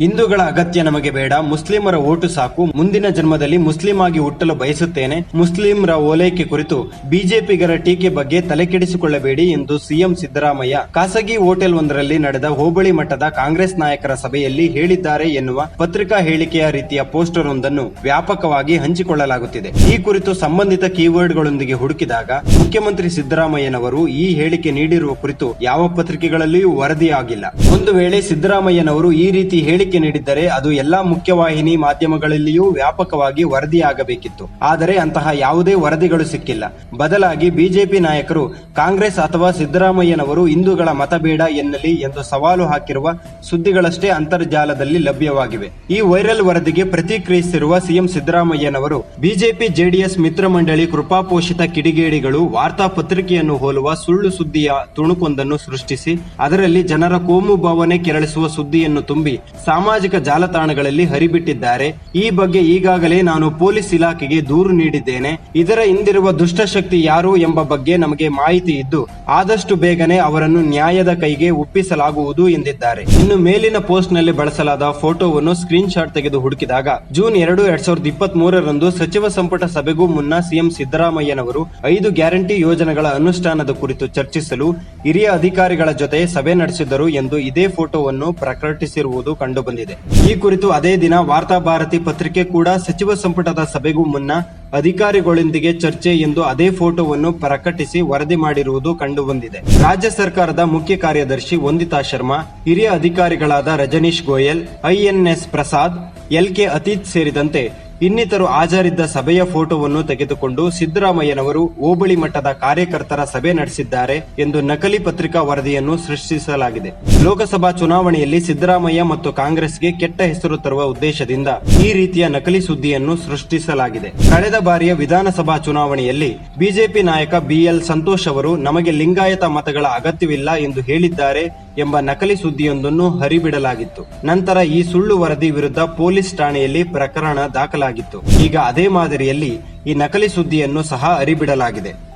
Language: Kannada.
ಹಿಂದೂಗಳ ಅಗತ್ಯ ನಮಗೆ ಬೇಡ. ಮುಸ್ಲಿಮರ ಓಟು ಸಾಕು. ಮುಂದಿನ ಜನ್ಮದಲ್ಲಿ ಮುಸ್ಲಿಂ ಆಗಿ ಹುಟ್ಟಲು ಬಯಸುತ್ತೇನೆ. ಮುಸ್ಲಿಂರ ಓಲೈಕೆ ಕುರಿತು ಬಿಜೆಪಿಗರ ಟೀಕೆ ಬಗ್ಗೆ ತಲೆಕೆಡಿಸಿಕೊಳ್ಳಬೇಡಿ ಎಂದು ಸಿಎಂ ಸಿದ್ದರಾಮಯ್ಯ ಖಾಸಗಿ ಹೋಟೆಲ್ ಒಂದರಲ್ಲಿ ನಡೆದ ಹೋಬಳಿ ಮಟ್ಟದ ಕಾಂಗ್ರೆಸ್ ನಾಯಕರ ಸಭೆಯಲ್ಲಿ ಹೇಳಿದ್ದಾರೆ ಎನ್ನುವ ಪತ್ರಿಕಾ ಹೇಳಿಕೆಯ ರೀತಿಯ ಪೋಸ್ಟರ್ ಒಂದನ್ನು ವ್ಯಾಪಕವಾಗಿ ಹಂಚಿಕೊಳ್ಳಲಾಗುತ್ತಿದೆ. ಈ ಕುರಿತು ಸಂಬಂಧಿತ ಕೀವರ್ಡ್ಗಳೊಂದಿಗೆ ಹುಡುಕಿದಾಗ ಮುಖ್ಯಮಂತ್ರಿ ಸಿದ್ದರಾಮಯ್ಯನವರು ಈ ಹೇಳಿಕೆ ನೀಡಿರುವ ಕುರಿತು ಯಾವ ಪತ್ರಿಕೆಗಳಲ್ಲಿಯೂ ವರದಿಯಾಗಿಲ್ಲ. ಒಂದು ವೇಳೆ ಸಿದ್ದರಾಮಯ್ಯನವರು ಈ ರೀತಿ ಹೇಳಿಕೆ ನೀಡಿದ್ದರೆ ಅದು ಎಲ್ಲಾ ಮುಖ್ಯವಾಹಿನಿ ಮಾಧ್ಯಮಗಳಲ್ಲಿಯೂ ವ್ಯಾಪಕವಾಗಿ ವರದಿಯಾಗಬೇಕಿತ್ತು. ಆದರೆ ಅಂತಹ ಯಾವುದೇ ವರದಿಗಳು ಸಿಕ್ಕಿಲ್ಲ. ಬದಲಾಗಿ ಬಿಜೆಪಿ ನಾಯಕರು ಕಾಂಗ್ರೆಸ್ ಅಥವಾ ಸಿದ್ದರಾಮಯ್ಯನವರು ಹಿಂದೂಗಳ ಮತ ಬೇಡ ಎನ್ನಲಿ ಎಂದು ಸವಾಲು ಹಾಕಿರುವ ಸುದ್ದಿಗಳಷ್ಟೇ ಅಂತರ್ಜಾಲದಲ್ಲಿ ಲಭ್ಯವಾಗಿವೆ. ಈ ವೈರಲ್ ವರದಿಗೆ ಪ್ರತಿಕ್ರಿಯಿಸಿರುವ ಸಿಎಂ ಸಿದ್ದರಾಮಯ್ಯನವರು ಬಿಜೆಪಿ ಜೆಡಿಎಸ್ ಮಿತ್ರ ಮಂಡಳಿ ಕೃಪಾಪೋಷಿತ ಕಿಡಿಗೇಡಿಗಳು ವಾರ್ತಾ ಪತ್ರಿಕೆಯನ್ನು ಹೋಲುವ ಸುಳ್ಳು ಸುದ್ದಿಯ ತುಣುಕೊಂದನ್ನು ಸೃಷ್ಟಿಸಿ, ಅದರಲ್ಲಿ ಜನರ ಕೋಮು ಭಾವನೆ ಕೆರಳಿಸುವ ಸುದ್ದಿಯನ್ನು ತುಂಬಿ ಸಾಮಾಜಿಕ ಜಾಲತಾಣಗಳಲ್ಲಿ ಹರಿಬಿಟ್ಟಿದ್ದಾರೆ. ಈ ಬಗ್ಗೆ ಈಗಾಗಲೇ ನಾನು ಪೊಲೀಸ್ ಇಲಾಖೆಗೆ ದೂರು ನೀಡಿದ್ದೇನೆ. ಇದರ ಹಿಂದಿರುವ ದುಷ್ಟಶಕ್ತಿ ಯಾರು ಎಂಬ ಬಗ್ಗೆ ನಮಗೆ ಮಾಹಿತಿ ಇದ್ದು, ಆದಷ್ಟು ಬೇಗನೆ ಅವರನ್ನು ನ್ಯಾಯದ ಕೈಗೆ ಒಪ್ಪಿಸಲಾಗುವುದು ಎಂದಿದ್ದಾರೆ. ಇನ್ನು ಮೇಲಿನ ಪೋಸ್ಟ್ನಲ್ಲಿ ಬಳಸಲಾದ ಫೋಟೋವನ್ನು ಸ್ಕ್ರೀನ್ ಶಾಟ್ ತೆಗೆದು ಹುಡುಕಿದಾಗ, ಜೂನ್ ಎರಡು ಎರಡ್ ಸಾವಿರದ ಇಪ್ಪತ್ತ್ ಮೂರರಂದು ಸಚಿವ ಸಂಪುಟ ಸಭೆಗೂ ಮುನ್ನ ಸಿಎಂ ಸಿದ್ದರಾಮಯ್ಯನವರು ಐದು ಗ್ಯಾರಂಟಿ ಯೋಜನೆಗಳ ಅನುಷ್ಠಾನದ ಕುರಿತು ಚರ್ಚಿಸಲು ಹಿರಿಯ ಅಧಿಕಾರಿಗಳ ಜೊತೆ ಸಭೆ ನಡೆಸಿದರು ಎಂದು ಇದೇ ಫೋಟೋವನ್ನು ಪ್ರಕಟಿಸಿರುವುದು ಕಂಡುಬಂದಿದೆ ಈ ಕುರಿತು ಅದೇ ದಿನ ವಾರ್ತಾ ಭಾರತಿ ಪತ್ರಿಕೆ ಕೂಡ ಸಚಿವ ಸಂಪುಟದ ಸಭೆಗೂ ಮುನ್ನ ಅಧಿಕಾರಿಗಳೊಂದಿಗೆ ಚರ್ಚೆ ಎಂದು ಅದೇ ಫೋಟೋವನ್ನು ಪ್ರಕಟಿಸಿ ವರದಿ ಮಾಡಿರುವುದು ಕಂಡುಬಂದಿದೆ. ರಾಜ್ಯ ಸರ್ಕಾರದ ಮುಖ್ಯ ಕಾರ್ಯದರ್ಶಿ ವಂದಿತಾ ಶರ್ಮಾ, ಹಿರಿಯ ಅಧಿಕಾರಿಗಳಾದ Rajneesh Goyal INS Prasad L K Ateet ಸೇರಿದಂತೆ ಇನ್ನಿತರು ಹಾಜರಿದ್ದ ಸಭೆಯ ಫೋಟೋವನ್ನು ತೆಗೆದುಕೊಂಡು ಸಿದ್ದರಾಮಯ್ಯನವರು ಹೋಬಳಿ ಮಟ್ಟದ ಕಾರ್ಯಕರ್ತರ ಸಭೆ ನಡೆಸಿದ್ದಾರೆ ಎಂದು ನಕಲಿ ಪತ್ರಿಕಾ ವರದಿಯನ್ನು ಸೃಷ್ಟಿಸಲಾಗಿದೆ. ಲೋಕಸಭಾ ಚುನಾವಣೆಯಲ್ಲಿ ಸಿದ್ದರಾಮಯ್ಯ ಮತ್ತು ಕಾಂಗ್ರೆಸ್ಗೆ ಕೆಟ್ಟ ಹೆಸರು ತರುವ ಉದ್ದೇಶದಿಂದ ಈ ರೀತಿಯ ನಕಲಿ ಸುದ್ದಿಯನ್ನು ಸೃಷ್ಟಿಸಲಾಗಿದೆ. ಕಳೆದ ಬಾರಿಯ ವಿಧಾನಸಭಾ ಚುನಾವಣೆಯಲ್ಲಿ ಬಿಜೆಪಿ ನಾಯಕ ಬಿಎಲ್ ಸಂತೋಷ್ ಅವರು ನಮಗೆ ಲಿಂಗಾಯತ ಮತಗಳ ಅಗತ್ಯವಿಲ್ಲ ಎಂದು ಹೇಳಿದ್ದಾರೆ. ಎಂಬ ನಕಲಿ ಸುದ್ದಿಯೊಂದನ್ನು ಹರಿಬಿಡಲಾಗಿತ್ತು. ನಂತರ ಈ ಸುಳ್ಳು ವರದಿ ವಿರುದ್ಧ ಪೊಲೀಸ್ ಠಾಣೆಯಲ್ಲಿ ಪ್ರಕರಣ ದಾಖಲಾಗಿತ್ತು. ಈಗ ಅದೇ ಮಾದರಿಯಲ್ಲಿ ಈ ನಕಲಿ ಸುದ್ದಿಯನ್ನು ಸಹ ಹರಿಬಿಡಲಾಗಿದೆ.